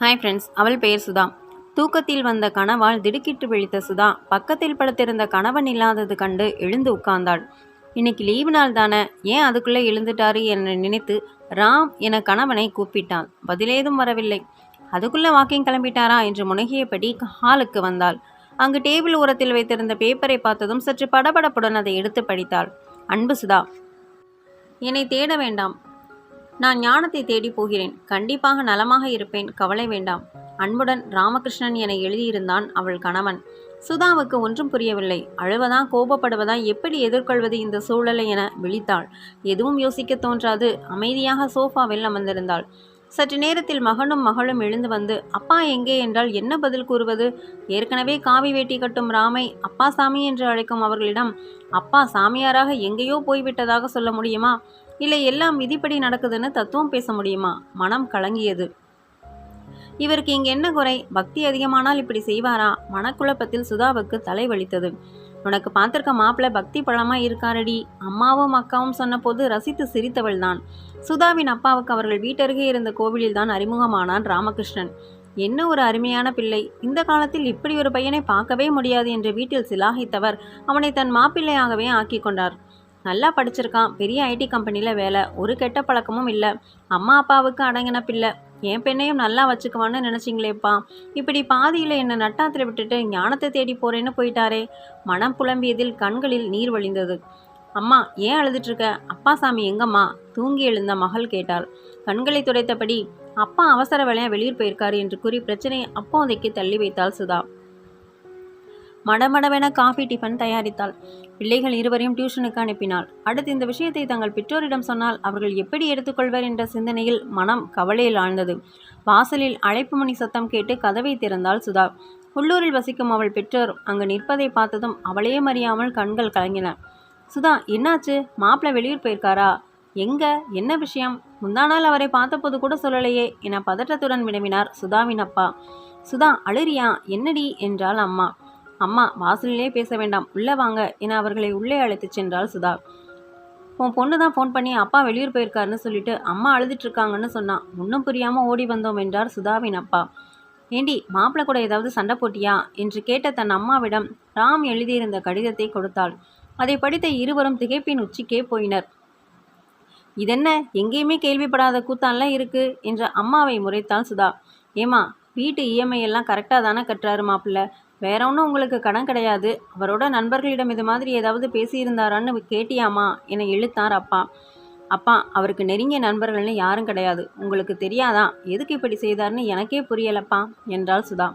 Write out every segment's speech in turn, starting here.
Hi friends அவள் பெயர் சுதா. தூக்கத்தில் வந்த கனவால் திடுக்கிட்டு விழித்த சுதா பக்கத்தில் படுத்திருந்த கணவன் இல்லாதது கண்டு எழுந்து உட்கார்ந்தாள். இன்னைக்கு லீவு நாள் தானே ஏன் அதுக்குள்ளே எழுந்துட்டாரு? என நினைத்து ராம் என கணவனை கூப்பிட்டாள் பதிலேதும் வரவில்லை. அதுக்குள்ளே வாக்கிங் கிளம்பிட்டாரா? என்று முனகியபடி ஹாலுக்கு வந்தாள். அங்கு டேபிள் ஓரத்தில் வைத்திருந்த பேப்பரை பார்த்ததும் சற்று படபடப்புடன் அதை எடுத்து படித்தாள். அன்பு சுதா என்னை தேட வேண்டாம். நான் ஞானத்தை தேடி போகிறேன். கண்டிப்பாக நலமாக இருப்பேன். கவலை வேண்டாம். அன்புடன் ராமகிருஷ்ணன் என எழுதியிருந்தான் அவள் கணவன். சுதாவுக்கு ஒன்றும் புரியவில்லை. அழுவதா கோபப்படுவதா எப்படி எதிர்கொள்வது இந்த சூழலை என விழித்தாள். எதுவும் யோசிக்க தோன்றாது. அமைதியாக சோஃபாவில் அமர்ந்திருந்தாள். சற்று நேரத்தில் மகனும் மகளும் எழுந்து வந்து அப்பா எங்கே என்றால் என்ன பதில் கூறுவது? ஏற்கனவே காவி வேட்டி கட்டும் ராமை அப்பா சாமி என்று அழைக்கும் அவர்களிடம் அப்பா சாமியாராக எங்கேயோ போய்விட்டதாக சொல்ல முடியுமா? இல்லை எல்லாம் விதிப்படி நடக்குதுன்னு தத்துவம் பேச முடியுமா? மனம் கலங்கியது. இவருக்கு இங்கே என்ன குறை? பக்தி அதிகமானால் இப்படி செய்வாரா? மனக்குழப்பத்தில் சுதாவுக்கு தலை வலித்தது. உனக்கு பார்த்திருக்க மாப்பிள்ளை பக்தி பழமா இருக்காரடி? அம்மாவும் அக்காவும் சொன்னபோது ரசித்து சிரித்தவள் தான். சுதாவின் அப்பாவுக்கு அவர்கள் வீட்டருகே இருந்த கோவிலில் தான் அறிமுகமானான் ராமகிருஷ்ணன். என்ன ஒரு அருமையான பிள்ளை. இந்த காலத்தில் இப்படி ஒரு பையனை பார்க்கவே முடியாது என்று வீட்டில் சிலாகித்தவர் அவனை தன் மாப்பிள்ளையாகவே ஆக்கி கொண்டார். நல்லா படிச்சிருக்கான். பெரிய ஐடி கம்பெனியில் வேலை. ஒரு கெட்ட பழக்கமும் இல்லை. அம்மா அப்பாவுக்கு அடங்கின பிள்ளை. என் பெண்ணையும் நல்லா வச்சுக்குவான்னு நினச்சிங்களேப்பா. இப்படி பாதியில் என்னை நட்டாத்தில் விட்டுட்டு ஞானத்தை தேடி போகிறேன்னு போயிட்டாரே. மனம் புலம்பியதில் கண்களில் நீர் வழிந்தது. அம்மா ஏன் அழுதுட்டுருக்க? அப்பா சாமி எங்கம்மா? தூங்கி எழுந்த மகள் கேட்டாள். கண்களை துடைத்தபடி அப்பா அவசர வேலையாக வெளியூர் போயிருக்காரு என்று கூறி பிரச்சனையை அப்போதைக்கு தள்ளி வைத்தாள் சுதா. மடமடவென காஃபி டிஃபன் தயாரித்தாள். பிள்ளைகள் இருவரையும் டியூஷனுக்கு அனுப்பினாள். அடுத்து இந்த விஷயத்தை தங்கள் பெற்றோரிடம் சொன்னால் அவர்கள் எப்படி எடுத்துக்கொள்வர் என்ற சிந்தனையில் மனம் கவலையில் ஆழ்ந்தது. வாசலில் அழைப்பு மணி சத்தம் கேட்டு கதவை திறந்தாள் சுதா. உள்ளூரில் வசிக்கும் அவள் பெற்றோர் அங்கு நிற்பதை பார்த்ததும் அவளையே அறியாமல் கண்கள் கலங்கின. சுதா என்னாச்சு? மாப்பிள்ளை வெளியூர் போயிருக்காரா? எங்க? என்ன விஷயம்? முந்தா நாள் அவரை பார்த்தபோது கூட சொல்லலையே என பதற்றத்துடன் வினவினார் சுதாவின் அப்பா. சுதா அழுறியா? என்னடி? என்றாள் அம்மா. அம்மா வாசலிலே பேச வேண்டாம். உள்ளே வாங்க என அவர்களை உள்ளே அழைத்துச் சென்றாள் சுதா. உன் பொண்ணு தான் ஃபோன் பண்ணி அப்பா வெளியூர் போயிருக்காருன்னு சொல்லிட்டு அம்மா அழுதுட்டு இருக்காங்கன்னு சொன்னான் ஒன்றும் புரியாமல் ஓடி வந்தோம் என்றார் சுதாவின் அப்பா. ஏண்டி மாப்பிள்ளை கூட ஏதாவது சண்டை போட்டியா? என்று கேட்ட தன் அம்மாவிடம் ராம் எழுதியிருந்த கடிதத்தை கொடுத்தாள். அதை படித்த இருவரும் திகைப்பின் உச்சிக்கே போயினர். இதென்ன? எங்கேயுமே கேள்விப்படாத கூத்தான்லாம் இருக்கு என்ற அம்மாவை முறைத்தாள் சுதா. ஏமா வீட்டு இஎம்ஐ எல்லாம் கரெக்டாக தானே கட்டுறாரு மாப்பிள்ளை? வேற ஒன்றும் உங்களுக்கு கடன் கிடையாது. அவரோட நண்பர்களிடம் இது மாதிரி ஏதாவது பேசியிருந்தாரான்னு கேட்டியாமா? என இழுத்தார் அப்பா. அப்பா அவருக்கு நெருங்கிய நண்பர்கள்னு யாரும் கிடையாது. உங்களுக்கு தெரியாதா? எதுக்கு இப்படி செய்தார்னு எனக்கே புரியலப்பா என்றாள் சுதா.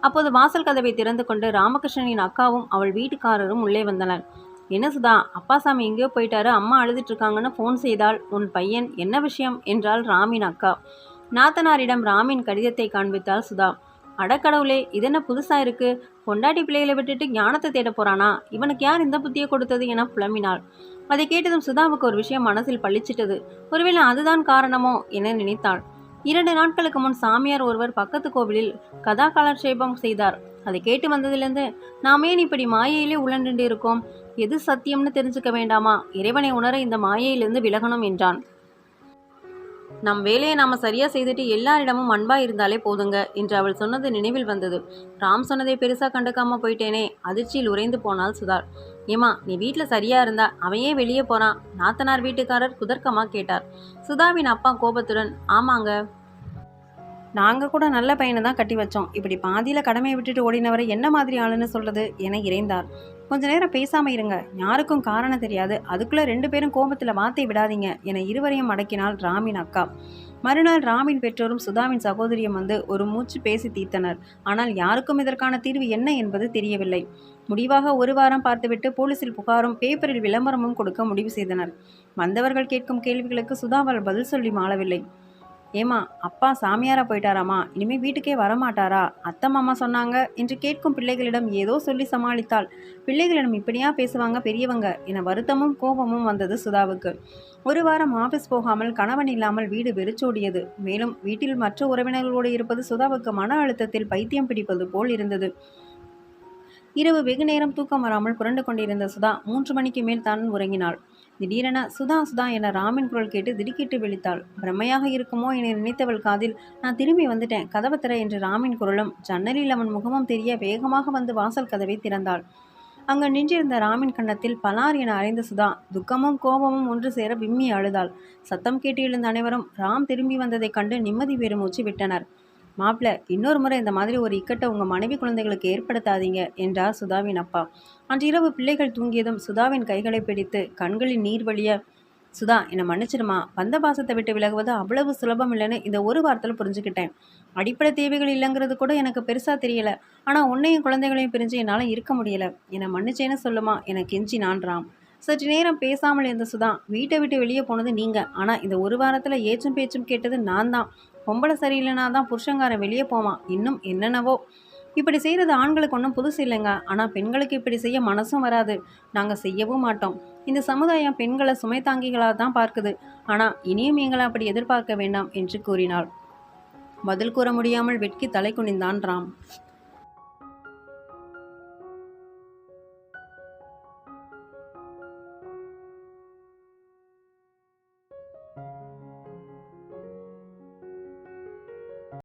அப்போது வாசல் கதவை திறந்து கொண்டு ராமகிருஷ்ணனின் அக்காவும் அவள் வீட்டுக்காரரும் உள்ளே வந்தனர். என்ன சுதா அப்பாசாமி எங்கேயோ போயிட்டாரு அம்மா அழுதுட்டு இருக்காங்கன்னு ஃபோன் செய்தால் உன் பையன். என்ன விஷயம்? என்றாள் ராமின் அக்கா. நாத்தனாரிடம் ராமின் கடிதத்தை காண்பித்தாள் சுதா. அடக்கடவுளே இதென்ன புதுசாக இருக்கு? பொண்டாட்டி பிள்ளைகளை விட்டுட்டு ஞானத்தை தேட போறானா? இவனுக்கு யார் இந்த புத்தியை கொடுத்தது என புலம்பினாள். அதை கேட்டதும் சுதாவுக்கு ஒரு விஷயம் மனசில் பளிச்சிட்டது. ஒருவேளை அதுதான் காரணமோ என நினைத்தாள். இரண்டு நாட்களுக்கு முன் சாமியார் ஒருவர் பக்கத்து கோவிலில் கதா காலட்சேபம் செய்தார். அதை கேட்டு வந்ததிலிருந்து நாம் ஏன் இப்படி மாயையிலே உழண்டு இருக்கோம் எது சத்தியம்னு தெரிஞ்சுக்க வேண்டாமா? இறைவனை உணர இந்த மாயையிலிருந்து விலகணும் என்றான். நம் வேலையை நாம் சரியாக செய்துட்டு எல்லாரிடமும் அன்பாக இருந்தாலே போதுங்க என்று அவள் சொன்னது நினைவில் வந்தது. ராம் சொன்னதை பெருசாக கண்டுக்காமல் போயிட்டேனே அதிர்ச்சியில் உறைந்து போனாள் சுதார். ஏமா நீ வீட்டில் சரியா இருந்தா அவையே வெளியே போறான்? நாத்தனார் வீட்டுக்காரர் குதர்க்கமாக கேட்டார். சுதாவின் அப்பா கோபத்துடன் ஆமாங்க. நாங்கள் கூட நல்ல பையனை தான் கட்டி வச்சோம். இப்படி பாதியில் கடமையை விட்டுட்டு ஓடினவரை என்ன மாதிரி ஆளுன்னு சொல்கிறது என இறைந்தார். கொஞ்ச நேரம் பேசாமல் இருங்க. யாருக்கும் காரணம் தெரியாது. அதுக்குள்ளே ரெண்டு பேரும் கோபத்தில் வார்த்தை விடாதீங்க என இருவரையும் அடக்கினாள் ராமின் அக்கா. மறுநாள் ராமின் பெற்றோரும் சுதாவின் சகோதரியும் வந்து ஒரு மூச்சு பேசி தீர்த்தனர். ஆனால் யாருக்கும் இதற்கான தீர்வு என்ன என்பது தெரியவில்லை. முடிவாக ஒரு வாரம் பார்த்துவிட்டு போலீசில் புகாரும் பேப்பரில் விளம்பரமும் கொடுக்க முடிவு செய்தனர். வந்தவர்கள் கேட்கும் கேள்விகளுக்கு சுதாவால் பதில் சொல்லி மாளவில்லை. ஏமா அப்பா சாமியாரா போயிட்டாராமா? இனிமே வீட்டுக்கே வரமாட்டாரா? அத்தை மாமா சொன்னாங்க என்று கேட்கும் பிள்ளைகளிடம் ஏதோ சொல்லி சமாளித்தாள். பிள்ளைகளிடம் இப்படியா பேசுவாங்க பெரியவங்க? என வருத்தமும் கோபமும் வந்தது சுதாவுக்கு. ஒரு வாரம் ஆபீஸ் போகாமல் கணவன் இல்லாமல் வீடு வெறிச்சோடியது. மேலும் வீட்டில் மற்ற உறவினர்களோடு இருப்பது சுதாவுக்கு மன அழுத்தத்தில் பைத்தியம் பிடிப்பது போல் இருந்தது. இரவு வெகு நேரம் தூக்கம் வராமல் புரண்டு கொண்டிருந்த சுதா மூன்று மணிக்கு மேல் தான் உறங்கினாள். திடீரென சுதா சுதா என ராமின் குரல் கேட்டு திடுக்கிட்டு விழித்தாள். பிரம்மையாக இருக்குமோ என நினைத்தவள் காதில் நான் திரும்பி வந்துட்டேன். கதவை திற என்று ராமின் குரலும் ஜன்னலில் அவன் முகமும் தெரிய வேகமாக வந்து வாசல் கதவை திறந்தாள். அங்கு நின்றிருந்த ராமின் கன்னத்தில் பலார் என அறைந்த சுதா துக்கமும் கோபமும் ஒன்று சேர விம்மி அழுதாள். சத்தம் கேட்டு எழுந்த அனைவரும் ராம் திரும்பி வந்ததைக் கண்டு நிம்மதி பெருமூச்சு விட்டனர். மாப்பிள்ள இன்னொரு முறை இந்த மாதிரி ஒரு இக்கட்டை உங்கள் மனைவி குழந்தைகளுக்கு ஏற்படுத்தாதீங்க என்றார் சுதாவின் அப்பா. அன்றிரவு பிள்ளைகள் தூங்கியதும் சுதாவின் கைகளை பிடித்து கண்களின் நீர் வழிய சுதா என்னை மன்னிச்சிடுமா பந்த பாசத்தை விட்டு விலகுவது அவ்வளவு சுலபம் இல்லைன்னு இந்த ஒரு வாரத்தில் புரிஞ்சுக்கிட்டேன். அடிப்படை தேவைகள் இல்லைங்கிறது கூட எனக்கு பெருசாக தெரியல. ஆனால் உன்னையும் குழந்தைகளையும் பிரிஞ்சு என்னால் இருக்க முடியல. என்னை மன்னிச்சேன்னு சொல்லுமா? என கெஞ்சி நான்றாம். சற்று நேரம் பேசாமல் இருந்த சுதா வீட்டை விட்டு வெளியே போனது நீங்கள் ஆனால் இந்த ஒரு வாரத்தில் ஏச்சும் பேச்சும் கேட்டது நான் தான். பொம்பளை சரியில்லைனா தான் புருஷங்காரன் வெளியே போவான். இன்னும் என்னென்னவோ. இப்படி செய்கிறது ஆண்களுக்கு ஒன்றும் புதுசு இல்லைங்க. ஆனால் பெண்களுக்கு இப்படி செய்ய மனசும் வராது. நாங்கள் செய்யவும் மாட்டோம். இந்த சமுதாயம் பெண்களை சுமை தாங்கிகளாக தான் பார்க்குது. ஆனால் இனியும் எங்களை அப்படி எதிர்பார்க்க வேண்டாம் என்று கூறினாள். பதில் கூற முடியாமல் வெட்கி தலை குனிந்தான் ராம்.